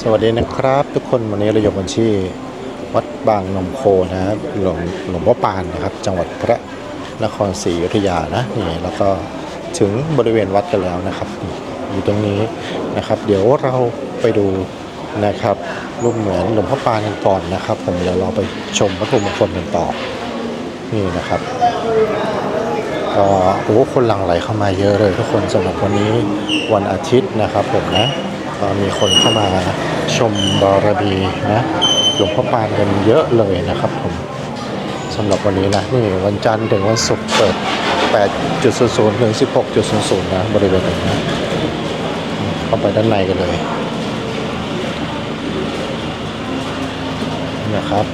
สวัสดีนะครับทุกคนวันนี้เราอยู่กันที่วัดบางนมโคนะครับหลวงหลวงพ่อปานนะครับ จังหวัดพระนครศรีอยุธยานะนี่แล้วก็ถึงบริเวณวัดกันแล้วนะครับ อยู่ตรงนี้นะครับ เดี๋ยวเราไปดูนะครับรูปเหมือนหลวงพ่อปานกันก่อนนะครับ ผมเดี๋ยวเราไปชมพระพุทธมงคลกันต่อนี่นะครับก็โอ้คนหลั่งไหลเข้ามาเยอะเลยทุกคนสำหรับวันนี้วันอาทิตย์นะครับผมนะ มีคนเข้ามาชมบารมีนะหลวงพ่อปานกันเยอะเลยนะครับผมสำหรับวันนี้นะนี่วันจันทร์ถึงวันศุกร์เปิด 8.00ถึง16.00นะบริเวณนี้นะเข้าไปด้านในกันเลยนะครับ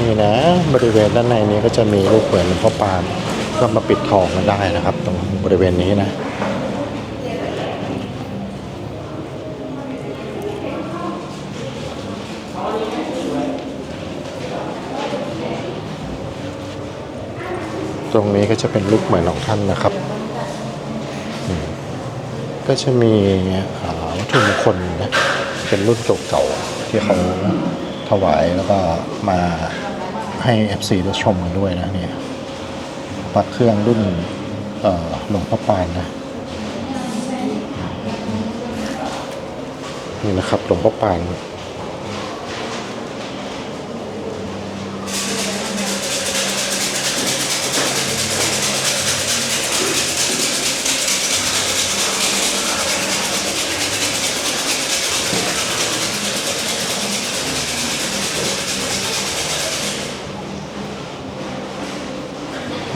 นี่นะบริเวณด้านในนี้ก็จะมีรูปเหมือนหลวงพ่อปาน ก็มาปิดทองกันได้นะครับ ตรงบริเวณนี้นะตรงนี้ก็จะเป็นรูปเหมือนของท่านนะครับ ก็จะมีวัตถุมงคลนะเป็นรุ่นเก่าๆที่เขาถวายแล้วก็มาให้ FC ได้ชมกันด้วยนะเนี่ย พระเครื่องรุ่นหลวงพ่อปานนะนี่นะครับหลวงพ่อปาน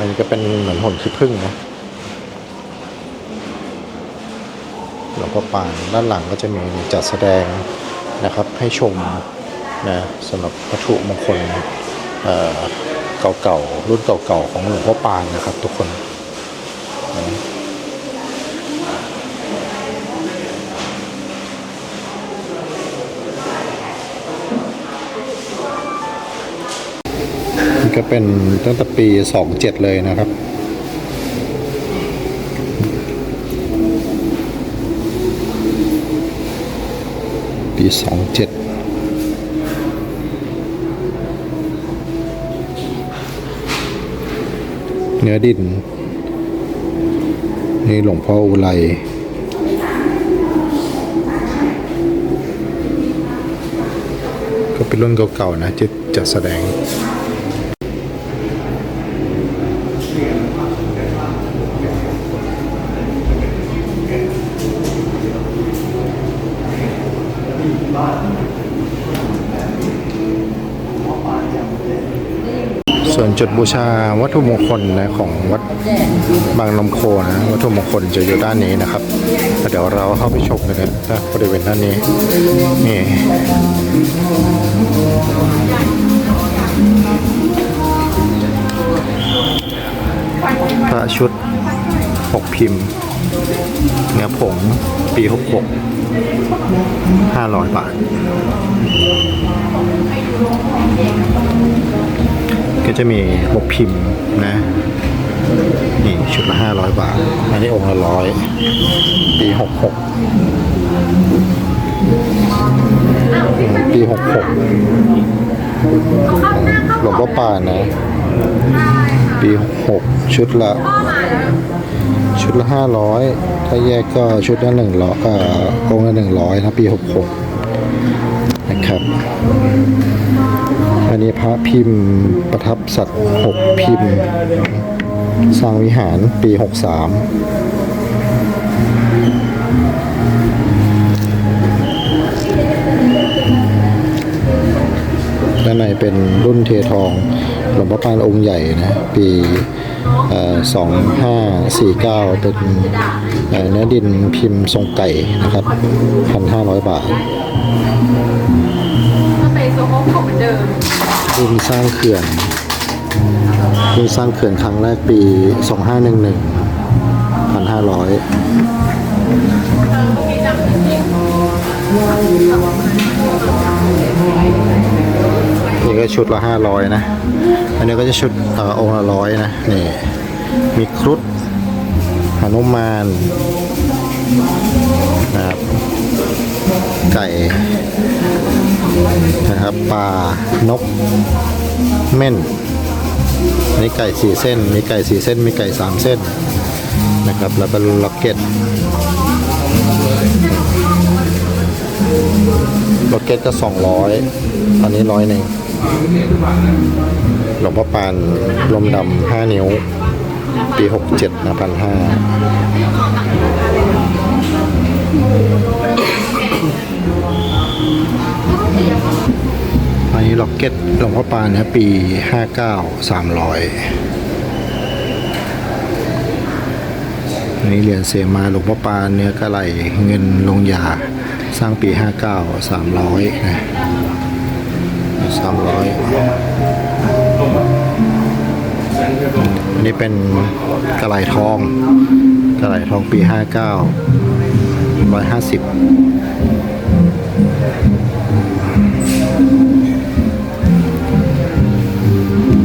มันก็เป็นเหมือนหุ่นขี้ผึ้งนะหลวงพ่อปานด้านหลังก็จะมีจัดแสดงนะครับให้ชมนะสำหรับวัตถุมงคลเก่าๆรุ่นเก่าๆของหลวงพ่อปานนะครับทุกคน ก็เป็นตั้งแต่ปี27เลยนะครับ ปีสองเจ็ดเนื้อดิน นี่หลวงพ่ออุไรก็เป็นรุ่นเก่าๆนะที่จะแสดง จุดบูชาวัตถุมงคลนะของวัดบางนมโคนะวัตถุมงคลจะอยู่ด้านนี้นะครับเดี๋ยวเราเข้าไปชมกันนะบริเวณด้านนี้นี่พระชุดหกพิมพ์เนื้อผงปี 66 500 บาท ก็จะมีหกพิมพ์นะนี่ชุดละห้าร้อยบาท อันนี้องค์ละร้อยปีหกหกปีหกหกหลวงพ่อป่านนะ ปีหกชุดละ ชุดละห้าร้อยถ้าแยกก็ชุดละหนึ่งร้อยเอ่อองค์ละหนึ่งร้อยนะปีหกหก ครับ อันนี้พระพิมพ์ประทับสัตว์หกพิมพ์ สร้างวิหารปีหกสามด้านในเป็นรุ่นเททองหลวงพ่อปานองค์ใหญ่นะ ปีสองห้าสี่เก้าเป็นเนื้อดินพิมพ์ทรงไก่นะครับพันห้าร้อยบาท รุ่นสร้างเขื่อนรุ่นสร้างเขื่อนครั้งแรกปี 2511 1,500มีจำจริงนี่ก็ชุดละ 500 นะ อันนี้ก็จะชุดเออองค์ละร้อยนะ นี่ มีครุฑหนุมานนะครับไก่ นะครับปลานกเม่นอันนี่ไก่สี่เส้น มีไก่สี่เส้น มีไก่สามเส้นนะครับ แล้วก็ล็อกเก็ตล็อกเก็ตก็สองร้อยตอนนี้ร้อยหนึ่งหลวงพ่อปานลมดำห้านิ้ว ปีหกเจ็ดนะพันห้า ล็อกเก็ตหลวงพ่อปานเนี่ยปี 59 300อันนี้เหรียญเสมาหลวงพ่อปานเนื้อกระไหลเงินลงยาสร้างปี 59 300นะ300อันนี้เป็นกระไหลทองกระไหลทองปี 59 150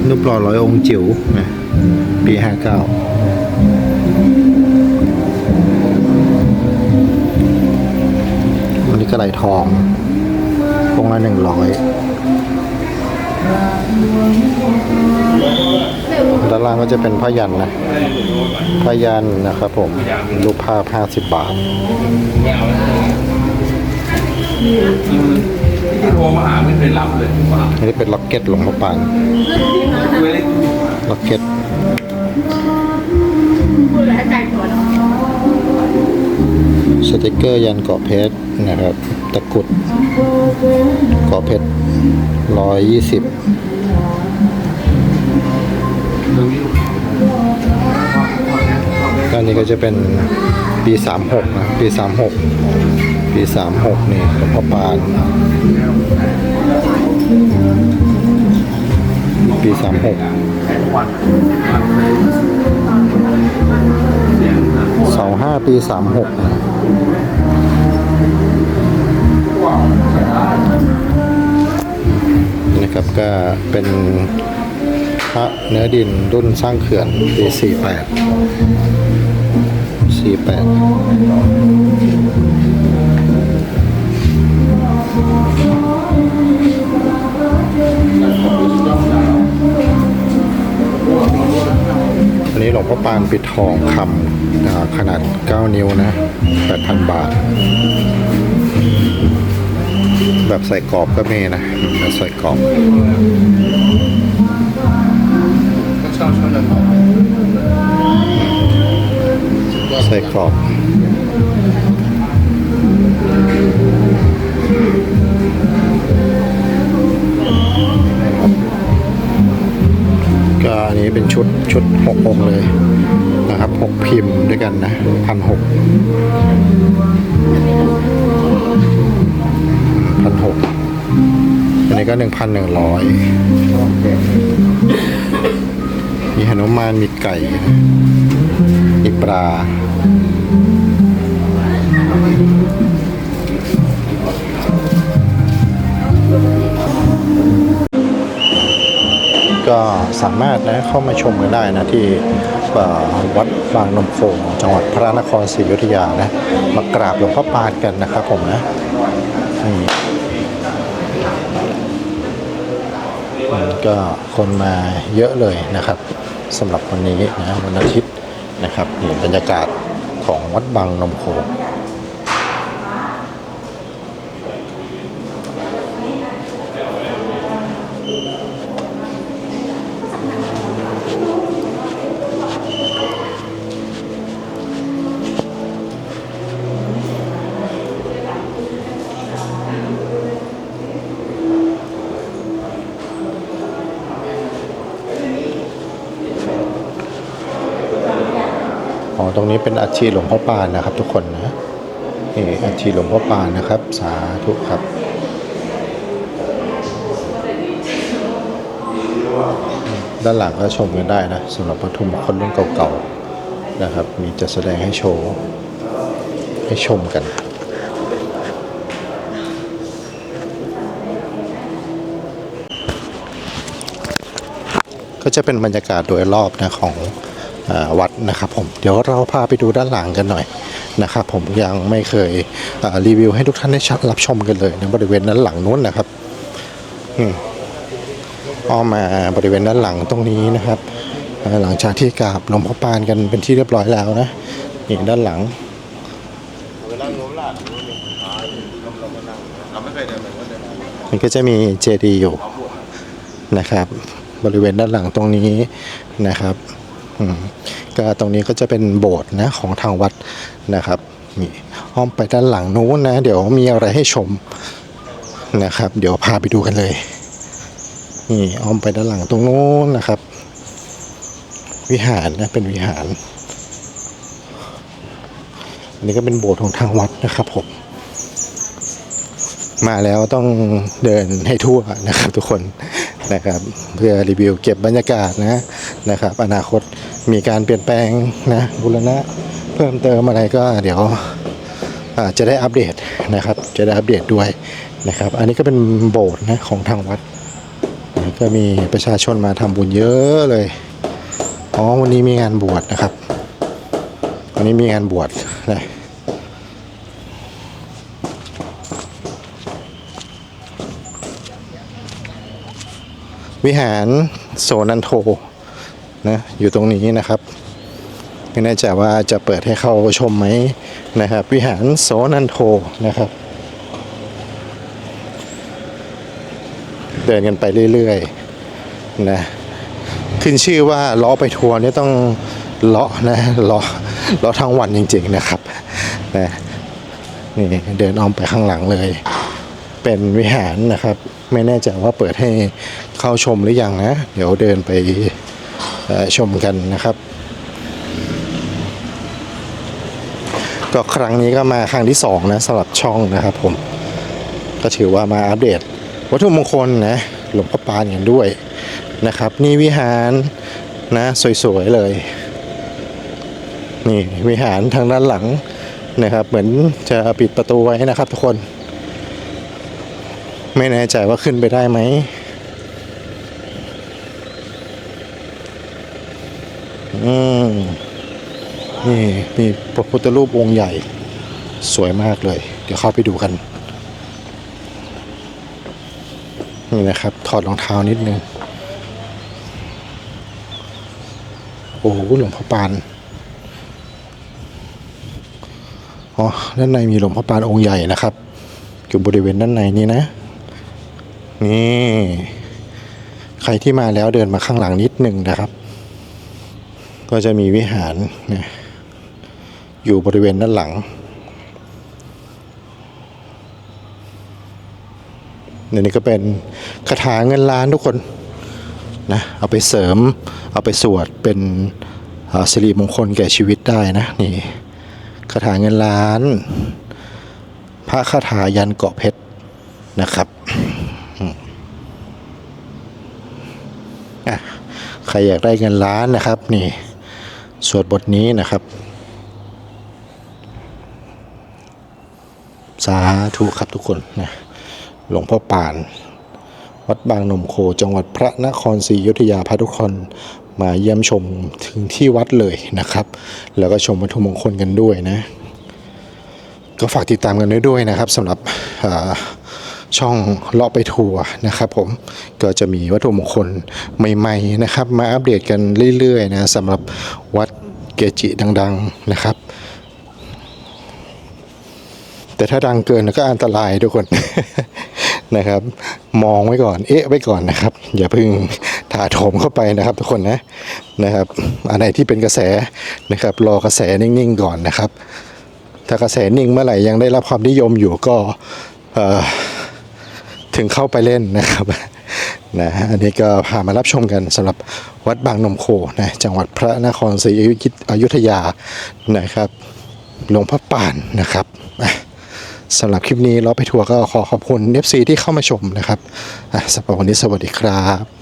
รูปหล่อร้อยองค์จิ๋วนะปีห้าเก้าวันนี้กระไหลทององค์ละหนึ่งร้อยด้านล่างก็จะเป็นพยันนะพยันนะครับผมรูปภาพห้าสิบบาทที่โทรมาหาไม่เคยรับเลยอันนี้เป็นล็อกเก็ตหลวงพ่อปาน ล็อกเก็ตพูดสติกเกอร์ยันเกาะเพชรนะครับ ตะกรุดเกาะเพชรร้อยยี่สิบก็อันนี้ก็จะเป็นปีสามหกนะ ปีสามหกปีสามหกนี่หลวงพ่อปาน ปีสามหกสองห้าปีสามหกนะนะครับก็เป็นพระเนื้อดินรุ่นสร้างเขื่อนปีสี่แปดสี่แปด นี้หลวงพ่อปานปิดทองคำอ่าขนาด 9 นิ้วนะ 8,000 บาท แบบใส่กรอบก็มีนะแบบใส่กรอบใส่กรอบ ก็อันนี้เป็นชุดชุดหกองค์เลยนะครับหกพิมพ์ด้วยกันนะพันหกพันหกอันนี้ก็หนึ่งพันหนึ่งร้อยมีหนุมานมีไก่ มีปลา ก็สามารถนะเข้ามาชมกันได้นะที่วัดบางนมโคงจังหวัดพระนครศรีอยุธยานะมากราบหลวงพ่อปานกันนะครับผมนะนี่ก็คนมาเยอะเลยนะครับสำหรับวันนี้นะวันอาทิตย์นะครับนี่บรรยากาศของวัดบางนมโคง ตรงนี้เป็นอาชีหลวงพ่อปานนะครับ ทุกคนนะนี่อาชีหลวงพ่อปานนะครับ สาธุครับด้านหลังก็ชมกันได้นะสำหรับวัตถุมคลรุ่นเก่าๆนะครับ มีจัดแสดงให้โชว์ ให้ชมกันก็จะเป็นบรรยากาศโดยรอบนะของ วัดนะครับผมเดี๋ยวเราพาไปดูด้านหลังกันหน่อยนะครับผมยังไม่เคยเรีวิวให้ทุกท่านได้รับชมกันเลยในบริเวณนั้นหลังนู้นนะครับอืมอ้อมมาบริเวณด้านหลังตรงนี้นะครับ หลังจากที่กราบหลวงพ่อปานกันเป็นที่เรียบร้อยแล้วนะนี่ด้านหลังมันก็จะมีเจดีย์อยู่นะครับ บริเวณด้านหลังตรงนี้นะครับ ก็ตรงนี้ก็จะเป็นโบสถ์นะของทางวัดนะครับนี่อ้อมไปด้านหลังนู้นนะ เดี๋ยวมีอะไรให้ชมนะครับ เดี๋ยวพาไปดูกันเลยนี่อ้อมไปด้านหลังตรงนู้นนะครับ วิหารนะเป็นวิหารอันนี้ก็เป็นโบสถ์ของทางวัดนะครับผมมาแล้วต้องเดินให้ทั่วนะครับทุกคนนะครับ เพื่อรีวิวเก็บบรรยากาศนะนะครับ อนาคต มีการเปลี่ยนแปลงนะบุรณะเพิ่มเติมอะไรก็เดี๋ยวจะได้อัปเดตนะครับ จะได้อัปเดตด้วยนะครับ อันนี้ก็เป็นโบสถ์นะของทางวัด ก็มีประชาชนมาทำบุญเยอะเลยอ๋อวันนี้มีงานบวชนะครับ วันนี้มีงานบวชนะวิหารโซนันโท นะอยู่ตรงนี้นะครับ ไม่แน่ใจว่าจะเปิดให้เข้าชมไหมนะครับ วิหารโซนันโทนะครับ เดินกันไปเรื่อยๆนะขึ้นชื่อว่าล้อไปทัวร์นี่ต้องเลาะนะเลาะเลาะทั้งวันจริงๆนะครับนะนี่เดินอ้อมไปข้างหลังเลย เป็นวิหารนะครับ ไม่แน่ใจว่าเปิดให้เข้าชมหรือยังนะ เดี๋ยวเดินไป ชมกันนะครับ ก็ครั้งนี้ก็มาครั้งที่สองนะสำหรับช่องนะครับผม ก็ถือว่ามาอัปเดต วัตถุมงคลนะหลวงพ่อปานกันด้วยนะครับ นี่วิหารนะสวยๆเลย นี่วิหารทางด้านหลังนะครับ เหมือนจะปิดประตูไว้นะครับทุกคน ไม่แน่ใจว่าขึ้นไปได้ไหม อืมนี่มีพระพุทธรูปองค์ใหญ่ สวยมากเลย เดี๋ยวเข้าไปดูกัน นี่นะครับ ถอดรองเท้านิดนึง โอ้โหหลวงพ่อปาน อ๋อ ด้านในมีหลวงพ่อปานองค์ใหญ่นะครับ อยู่บริเวณด้านในนี้นะ นี่ ใครที่มาแล้วเดินมาข้างหลังนิดหนึ่งนะครับ ก็จะมีวิหารนะอยู่บริเวณด้านหลังนี่นี่ก็เป็นคาถาเงินล้านทุกคนนะเอาไปเสริมเอาไปสวดเป็นสิริมงคลแก่ชีวิตได้นะนี่คาถาเงินล้าน พระคาถายันเกาะเพชรนะครับอะใครอยากได้เงินล้านนะครับนี่ สวดบทนี้นะครับ สาธุครับทุกคนนะหลวงพ่อปาน วัดบางนมโคจังหวัดพระนครศรีอยุธยาพาทุกคนมาเยี่ยมชมถึงที่วัดเลยนะครับ แล้วก็ชมวัตถุมงคลกันด้วยนะ ก็ฝากติดตามกันด้วยนะครับสำหรับ ช่องเลาะไปทัวร์นะครับผมก็จะมีวัตถุมงคลใหม่ๆนะครับ มาอัปเดตกันเรื่อยๆนะสำหรับวัดเกจิดังๆนะครับ แต่ถ้าดังเกินก็อันตรายทุกคนนะครับ มองไว้ก่อน เอ๊ะไว้ก่อนนะครับ อย่าเพิ่งถาโถมเข้าไปนะครับ ทุกคนนะนะครับอันไหนที่เป็นกระแสนะครับ รอกระแสนิ่งๆก่อนนะครับ ถ้ากระแสนิ่งเมื่อไหร่ยังได้รับความนิยมอยู่ก็เอ่อ ถึงเข้าไปเล่นนะครับนะอันนี้ก็พามารับชมกันสำหรับวัดบางนมโคนะจังหวัดพระนครศรีอยุธยานะครับหลวงพ่อป่านนะครับสำหรับคลิปนี้เราไปทัวร์ก็ขอขอบคุณเนฟซีที่เข้ามาชมนะครับสำหรับวันนี้สวัสดีครับ